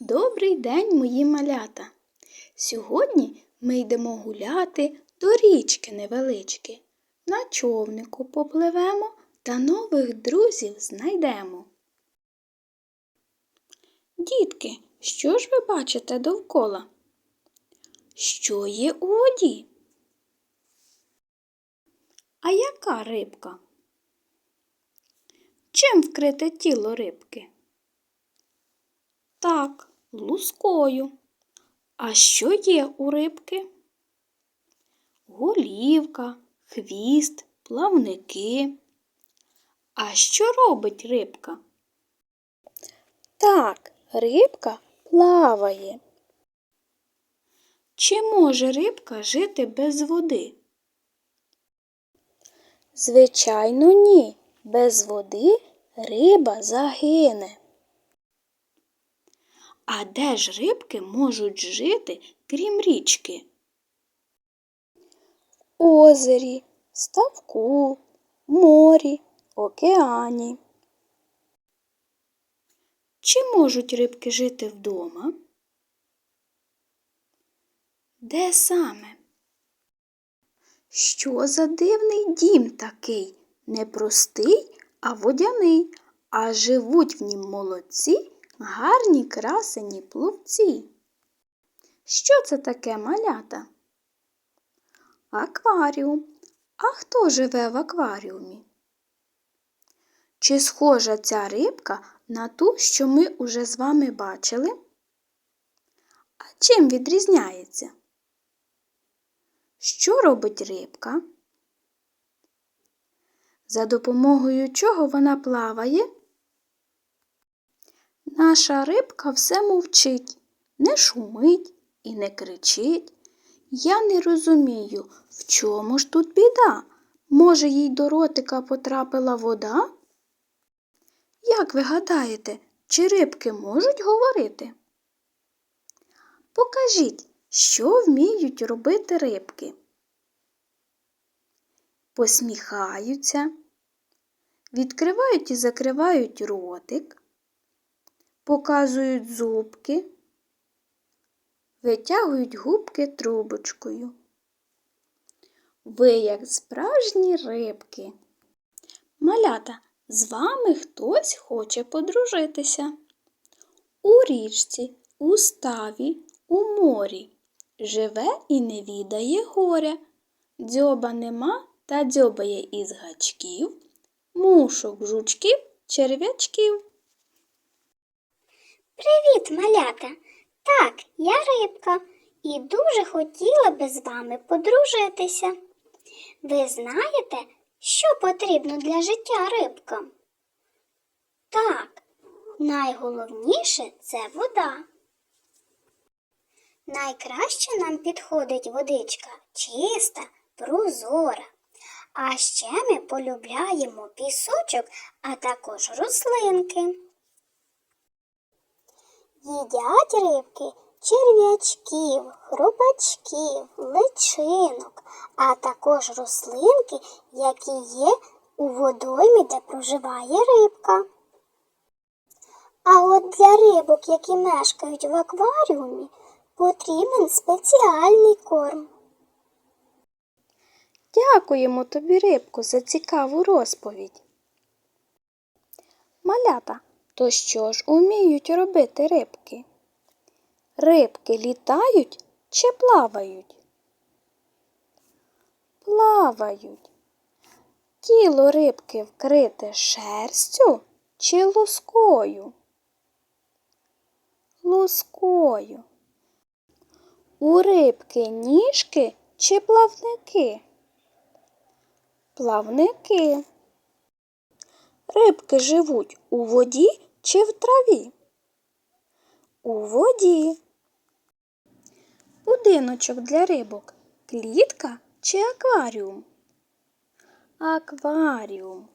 Добрий день, мої малята! Сьогодні ми йдемо гуляти до річки невелички. На човнику попливемо та нових друзів знайдемо. Дітки, що ж ви бачите довкола? Що є у воді? А яка рибка? Чим вкрите тіло рибки? Так, лускою. А що є у рибки? Голівка, хвіст, плавники. А що робить рибка? Так, рибка плаває. Чи може рибка жити без води? Звичайно, ні. Без води риба загине. А де ж рибки можуть жити, крім річки? Озері, ставку, морі, океані. Чи можуть рибки жити вдома? Де саме? Що за дивний дім такий? Не простий, а водяний, а живуть в нім молодці, гарні красені пловці. Що це таке малята? Акваріум. А хто живе в акваріумі? Чи схожа ця рибка на ту, що ми уже з вами бачили? А чим відрізняється? Що робить рибка? За допомогою чого вона плаває? Наша рибка все мовчить, не шумить і не кричить. Я не розумію, в чому ж тут біда? Може, їй до ротика потрапила вода? Як ви гадаєте, чи рибки можуть говорити? Покажіть, що вміють робити рибки. Посміхаються, відкривають і закривають ротик, показують зубки, витягують губки трубочкою. Ви, як справжні рибки. Малята, з вами хтось хоче подружитися. У річці, у ставі, у морі живе і не відає горя. Дзьоба нема та дзьобає із гачків, мушок, жучків, черв'ячків. Привіт, малята! Так, я рибка і дуже хотіла би з вами подружитися. Ви знаєте, що потрібно для життя рибкам? Так, найголовніше це вода. Найкраще нам підходить водичка чиста, прозора. А ще ми полюбляємо пісочок, а також рослинки. Їдять рибки черв'ячків, хробачків, личинок, а також рослинки, які є у водоймі, де проживає рибка. А от для рибок, які мешкають в акваріумі, потрібен спеціальний корм. Дякуємо тобі, рибку, за цікаву розповідь. Малята, то що ж уміють робити рибки? Рибки літають чи плавають? Плавають. Тіло рибки вкрите шерстю чи лускою? Лускою. У рибки ніжки чи плавники? Плавники. Рибки живуть у воді чи в траві? У воді. Будиночок для рибок клітка чи акваріум? Акваріум.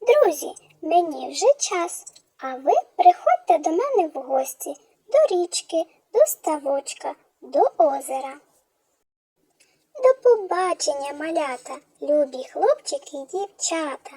Друзі, мені вже час, а ви приходьте до мене в гості до річки, до ставочка, до озера. До побачення, малята, любі хлопчики і дівчата.